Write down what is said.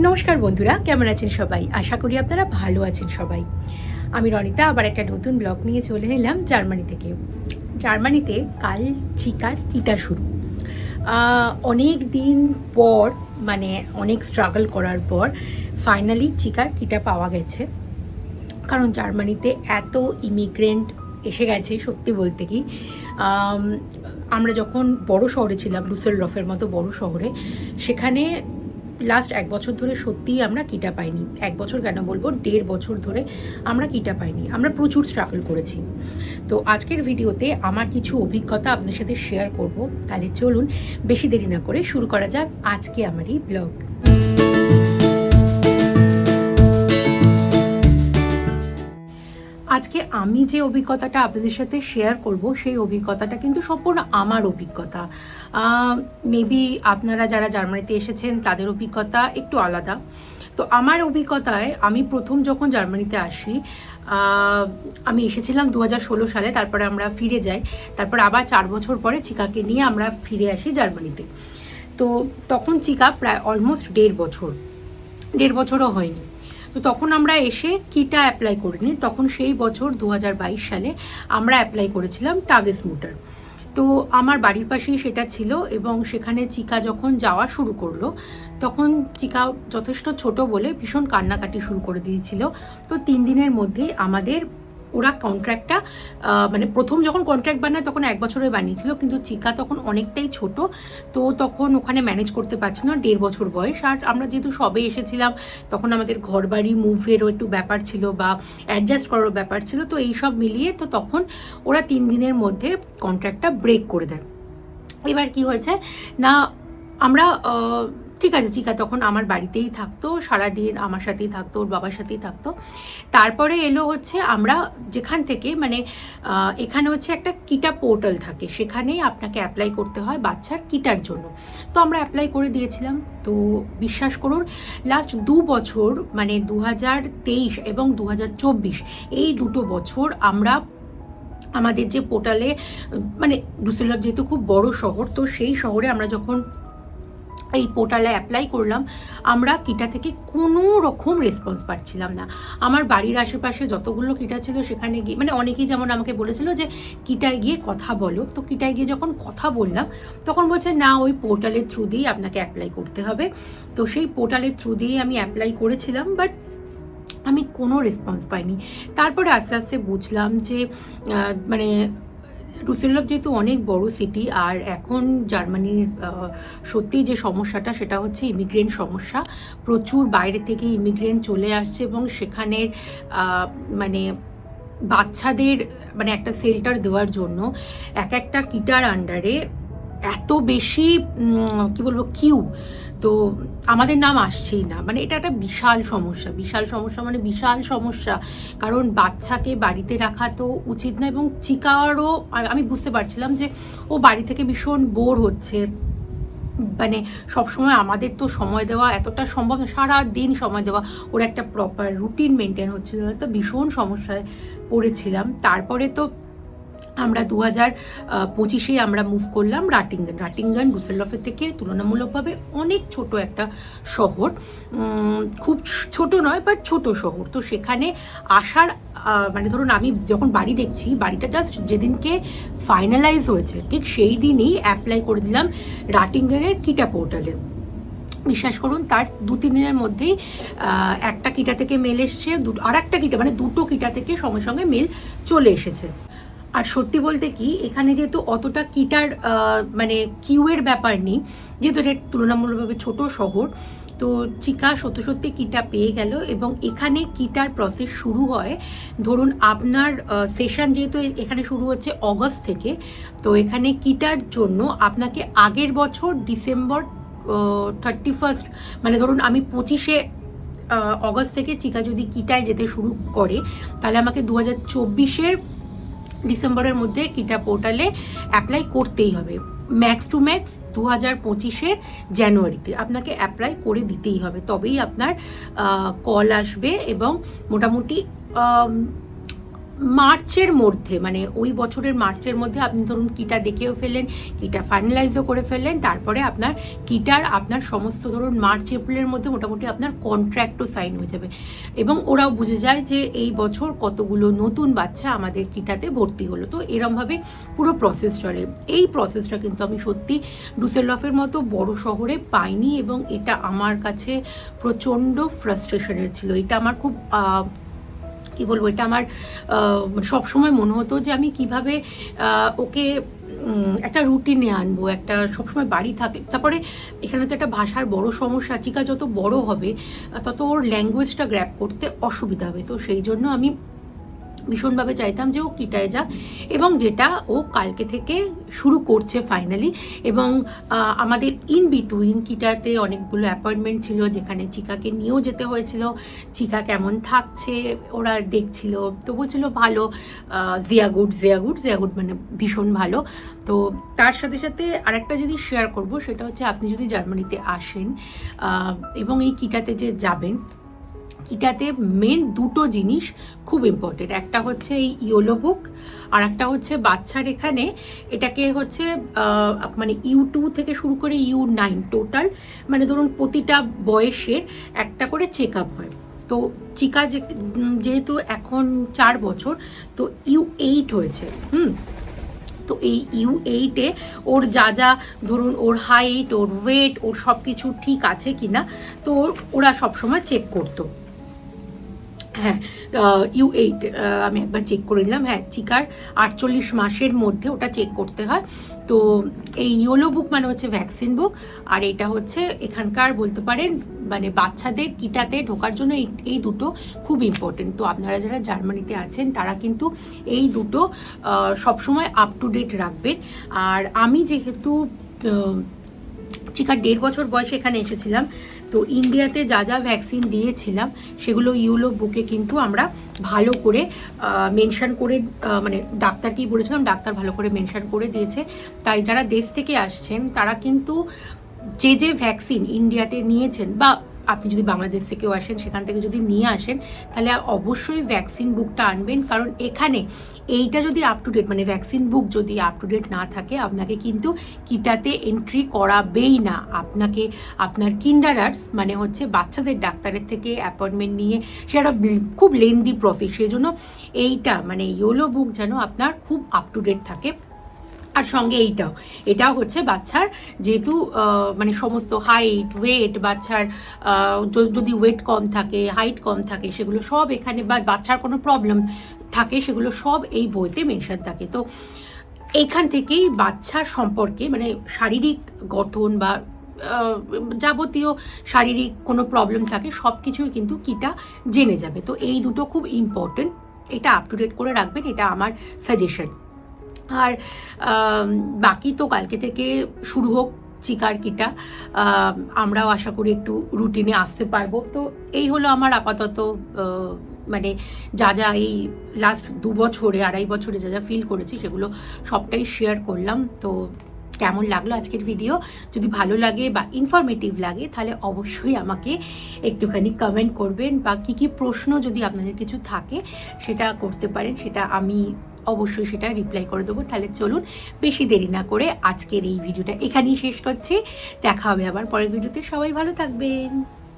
নমস্কার বন্ধুরা, কেমন আছেন সবাই? আশা করি আপনারা ভালো আছেন সবাই। আমি রনিতা, আবার একটা নতুন ব্লগ নিয়ে চলে এলাম জার্মানি থেকে। জার্মানিতে কাল চিকার কিটা শুরু। অনেক দিন পর মানে অনেক স্ট্রাগল করার পর ফাইনালি চিকার কিটা পাওয়া গেছে। কারণ জার্মানিতে এত ইমিগ্রেন্ট এসে গেছে, সত্যি বলতে কি। আমরা যখন বড় শহরে ছিলাম লুসেল রফের মতো বড় শহরে, সেখানে লাস্ট এক বছর ধরে সত্যিই আমরা কিটা পাইনি। এক বছর কেন বলব? দেড় বছর ধরে আমরা কিটা পাইনি। আমরা প্রচুর স্ট্রাগল করেছি। তো আজকের ভিডিওতে আমার কিছু অভিজ্ঞতা আপনার সাথে শেয়ার করব। তাহলে চলুন, বেশি দেরি না করে শুরু করা যাক আজকে আমার এই ব্লগ আজকে আমি যে অভিজ্ঞতাটা আপনাদের সাথে শেয়ার করব, সেই অভিজ্ঞতাটা কিন্তু সম্পূর্ণ আমার অভিজ্ঞতা। মেবি আপনারা যারা জার্মানিতে এসেছেন, তাদের অভিজ্ঞতা একটু আলাদা। তো আমার অভিজ্ঞতায় আমি প্রথম যখন জার্মানিতে আসি আমি এসেছিলাম দু সালে, তারপরে আমরা ফিরে যাই। তারপর আবার চার বছর পরে চিকাকে নিয়ে আমরা ফিরে আসি জার্মানিতে। তো তখন চিকা প্রায় অলমোস্ট দেড় বছর, দেড় বছরও হয়নি। তো তখন আমরা এসে কিটা অ্যাপ্লাই করিনি। তখন সেই বছর দু হাজার বাইশ সালে আমরা অ্যাপ্লাই করেছিলাম টাগেস মুটার তো আমার বাড়ির পাশেই সেটা ছিল এবং সেখানে চিকা যখন যাওয়া শুরু করল, তখন চিকা যথেষ্ট ছোট বলে ভীষণ কান্নাকাটি শুরু করে দিয়েছিল। তো তিন দিনের মধ্যেই আমাদের ওরা কন্ট্রাক্টটা মানে প্রথম যখন কন্ট্রাক্ট বানায় তখন এক বছরে বানিয়েছিল, কিন্তু চিকা তখন অনেকটাই ছোট, তো তখন ওখানে ম্যানেজ করতে পারছিল না, দেড় বছর বয়স। আর আমরা যেহেতু সবে এসেছিলাম, তখন আমাদের ঘর বাড়ি মুভেরও একটু ব্যাপার ছিল বা অ্যাডজাস্ট করারও ব্যাপার ছিল, তো এই সব মিলিয়ে তো তখন ওরা তিন দিনের মধ্যে কন্ট্রাক্টটা ব্রেক করে দেয়। এবার কি হয়েছে? না, আমরা ঠিক আছে চিকা তখন আমার বাড়িতেই থাকতো, সারাদিন আমার সাথেই থাকতো, ওর বাবার সাথেই থাকতো। তারপরে এলো হচ্ছে আমরা যেখান থেকে মানে এখানে হচ্ছে একটা কিটা পোর্টাল থাকে, সেখানেই আপনাকে অ্যাপ্লাই করতে হয় বাচ্চার কিটার জন্য। তো আমরা অ্যাপ্লাই করে দিয়েছিলাম। তো বিশ্বাস করুন লাস্ট দু বছর মানে দু হাজার তেইশ এবং দু হাজার চব্বিশ, এই দুটো বছর আমরা আমাদের যে পোর্টালে মানে ডুসেলভ যেহেতু খুব বড় শহর, তো সেই শহরে আমরা যখন এই পোর্টালে অ্যাপ্লাই করলাম, আমরা কিটা থেকে কোনো রকম রেসপন্স পাচ্ছিলাম না। আমার বাড়ির আশেপাশে যতগুলো কিটা ছিল সেখানে গিয়ে মানে অনেকেই যেমন আমাকে বলেছিল যে, কিটায় গিয়ে কথা বলো। তো কিটায় গিয়ে যখন কথা বললাম, তখন বলছে, না, ওই পোর্টালের থ্রু দিয়েই আপনাকে অ্যাপ্লাই করতে হবে। তো সেই পোর্টালের থ্রু দিয়েই আমি অ্যাপ্লাই করেছিলাম বাট আমি কোনো রেসপন্স পাইনি। তারপরে আস্তে আস্তে বুঝলাম যে মানে রুসেলভ যেহেতু অনেক বড় সিটি আর এখন জার্মানির সত্যি যে সমস্যাটা সেটা হচ্ছে ইমিগ্রেন্ট সমস্যা। প্রচুর বাইরে থেকে ইমিগ্রেন্ট চলে আসছে এবং সেখানের মানে বাচ্চাদের মানে একটা সেল্টার দেওয়ার জন্য এক একটা কিটার আন্ডারে এত বেশি কি বলব কিউ তো আমাদের নাম আসছেই না। মানে এটা একটা বিশাল সমস্যা। বিশাল সমস্যা মানে বিশাল সমস্যা। কারণ বাচ্চাকে বাড়িতে রাখা তো উচিত না এবং চিকারও আমি বুঝতে পারছিলাম যে ও বাড়ি থেকে ভীষণ বোর হচ্ছে। মানে সবসময় আমাদের তো সময় দেওয়া এতটা সম্ভব সারা দিন সময় দেওয়া। ওর একটা প্রপার রুটিন মেনটেন হচ্ছিল না। তো ভীষণ সমস্যায় পড়েছিলাম। তারপরে তো আমরা দু হাজার পঁচিশে আমরা মুভ করলাম রাটিঙ্গান। রাটিঙ্গান ডুসেলডফের থেকে তুলনামূলকভাবে অনেক ছোট একটা শহর। খুব ছোট নয় বাট ছোট শহর। তো সেখানে আসার মানে ধরুন আমি যখন বাড়ি দেখছি, বাড়িটা জাস্ট যেদিনকে ফাইনালাইজ হয়েছে, ঠিক সেই দিনই অ্যাপ্লাই করে দিলাম রাটিঙ্গানের কিটা পোর্টালে বিশ্বাস করুন, তার দু তিন দিনের মধ্যেই একটা কিটা থেকে মেল এসছে দুটো আর একটা কিটা মানে দুটো কিটা থেকে সঙ্গে সঙ্গে মেল চলে এসেছে। আর সত্যি বলতে কি, এখানে যেহেতু অতটা কিটার মানে কিউয়ের ব্যাপার নেই, যেহেতু এটা তুলনামূলকভাবে ছোট শহর, তো চিকা সত্যি সত্যি কিটা পেয়ে গেল এবং এখানে কিটার প্রসেস শুরু হয়, ধরুন আপনার সেশন যেহেতু এখানে শুরু হচ্ছে অগস্ট থেকে, তো এখানে কিটার জন্য আপনাকে আগের বছর ডিসেম্বর থার্টি ফার্স্ট মানে ধরুন আমি পঁচিশে অগস্ট থেকে চিকা যদি কিটায় যেতে শুরু করে, তাহলে আমাকে দু হাজার চব্বিশের ডিসেম্বরের মধ্যে কিটা পোর্টালে অ্যাপ্লাই করতেই হবে। ম্যাক্স টু ম্যাক্স দু হাজার পঁচিশের জানুয়ারিতে আপনাকে অ্যাপ্লাই করে দিতেই হবে। তবেই আপনার কল আসবে এবং মোটামুটি মার্চের মধ্যে মানে ওই বছরের মার্চের মধ্যে আপনি ধরুন কিটা দেখেও ফেললেন, কিটা ফাইনালাইজও করে ফেললেন, তারপরে আপনার কিটার আপনার সমস্ত ধরুন মার্চ, এপ্রিলের মধ্যে মোটামুটি আপনার কন্ট্রাক্টও সাইন হয়ে যাবে। এবং ওরাও বুঝে যায় যে এই বছর কতগুলো নতুন বাচ্চা আমাদের কিটাতে ভর্তি হলো। তো এরমভাবে পুরো প্রসেস চলে। এই প্রসেসটা কিন্তু আমি সত্যি ডুসেলফের মতো বড় শহরে পাইনি এবং এটা আমার কাছে প্রচণ্ড ফ্রাস্ট্রেশনের ছিল। এটা আমার খুব কি বলব, এটা আমার সবসময় মনে হতো যে আমি কীভাবে ওকে একটা রুটিনে আনব, একটা সবসময় বাড়ি থাকে। তারপরে এখানে তো একটা ভাষার বড় সমস্যা, চিকা যত বড় হবে, তত ওর ল্যাঙ্গুয়েজটা গ্র্যাপ করতে অসুবিধা হবে। তো সেই জন্য আমি ভীষণভাবে চাইতাম যে ও কিটায় যাক এবং যেটা ও কালকে থেকে শুরু করছে ফাইনালি এবং আমাদের ইন বিটুইন কিটাতে অনেকগুলো অ্যাপয়েন্টমেন্ট ছিল যেখানে চিকাকে নিয়েও যেতে হয়েছিল। চিকা কেমন থাকছে ওরা দেখছিল। তো বলছিল ভালো জিয়া গুড জিয়া গুড জিয়া গুড মানে ভীষণ ভালো। তো তার সাথে সাথে আরেকটা যদি শেয়ার করব, সেটা হচ্ছে আপনি যদি জার্মানিতে আসেন এবং এই কিটাতে যে যাবেন কিটাতে মেন দুটো জিনিস খুব ইম্পর্টেন্ট একটা হচ্ছে এই ইয়োলো বুক আর একটা হচ্ছে বাচ্চার এখানে এটাকে হচ্ছে মানে ইউ টু থেকে শুরু করে ইউ নাইন টোটাল মানে ধরুন প্রতিটা বয়সের একটা করে চেক আপ হয়। তো চিকা যেহেতু এখন চার বছর, তো ইউ এইট হয়েছে, হুম? তো এই ইউ এইটে ওর যা যা ধরুন ওর হাইট ওর ওয়েট ওর সব কিছু ঠিক আছে কি না তো ওরা সবসময় চেক করতো। হ্যাঁ ইউ এইট আমি একবার চেক করে নিলাম। হ্যাঁ চিকার আটচল্লিশ মাসের মধ্যে ওটা চেক করতে হয়। তো এই ইয়োলো বুক মানে হচ্ছে ভ্যাকসিন বুক আর এটা হচ্ছে এখানকার বলতে পারেন মানে বাচ্চাদের কিটাতে ঢোকার জন্য এই এই দুটো খুব ইম্পর্টেন্ট তো আপনারা যারা জার্মানিতে আছেন, তারা কিন্তু এই দুটো সবসময় আপ টু ডেট রাখবেন। আর আমি যেহেতু চিকার দেড় বছর বয়সে এখানে এসেছিলাম তো ইন্ডিয়াতে যা যা ভ্যাকসিন দিয়েছিলাম, সেগুলো ইউলো বুকে কিন্তু আমরা ভালো করে মেনশান করে মানে ডাক্তারকেই বলেছিলাম, ডাক্তার ভালো করে মেনশান করে দিয়েছে। তাই যারা দেশ থেকে আসছেন, তারা কিন্তু যে যে ভ্যাকসিন ইন্ডিয়াতে নিয়েছেন বা আপনি যদি বাংলাদেশ থেকেও আসেন, সেখান থেকে যদি নিয়ে আসেন, তাহলে অবশ্যই ভ্যাকসিন বুকটা আনবেন। কারণ এখানে এইটা যদি আপ টু ডেট মানে ভ্যাকসিন বুক যদি আপ টু ডেট না থাকে, আপনাকে কিন্তু কিটাতে এন্ট্রি করাবেই না। আপনাকে, আপনার কিন্ডারার্স মানে হচ্ছে বাচ্চাদের ডাক্তারের থেকে অ্যাপয়েন্টমেন্ট নিয়ে সেটা খুব লেন্দি প্রসেস সেই জন্য এইটা মানে ইয়োলো বুক যেন আপনার খুব আপ টু ডেট থাকে। আর সঙ্গে এইটাও। এটাও হচ্ছে বাচ্চার যেহেতু মানে সমস্ত হাইট ওয়েট বাচ্চার যদি ওয়েট কম থাকে হাইট কম থাকে, সেগুলো সব এখানে বা বাচ্চার কোনো প্রবলেম থাকে, সেগুলো সব এই বইতে মেনশন থাকে। তো এইখান থেকেই বাচ্চার সম্পর্কে মানে শারীরিক গঠন বা যাবতীয় শারীরিক কোনো প্রবলেম থাকে সব কিছুই কিন্তু কিটা জেনে যাবে। তো এই দুটো খুব ইম্পর্টেন্ট এটা আপ টু ডেট করে রাখবেন, এটা আমার সাজেশন আর বাকি তো কালকে থেকে শুরু হোক চিকার কিটা আমরাও আশা করি একটু রুটিনে আসতে পারব। তো এই হলো আমার আপাতত মানে যা যা এই লাস্ট দু বছরে, আড়াই বছরে যা যা ফিল করেছি সেগুলো সবটাই শেয়ার করলাম। তো কেমন লাগল আজকের ভিডিও যদি ভালো লাগে বা ইনফরমেটিভ লাগে, তাহলে অবশ্যই আমাকে একটুখানি কমেন্ট করবেন বা কী কী প্রশ্ন যদি আপনাদের কিছু থাকে, সেটা করতে পারেন, সেটা আমি অবশ্যই সেটা রিপ্লাই করে দেবো। তাহলে চলুন বেশি দেরি না করে আজকের এই ভিডিওটা এখানেই শেষ করছি। দেখা হবে আবার পরের ভিডিওতে। সবাই ভালো থাকবেন।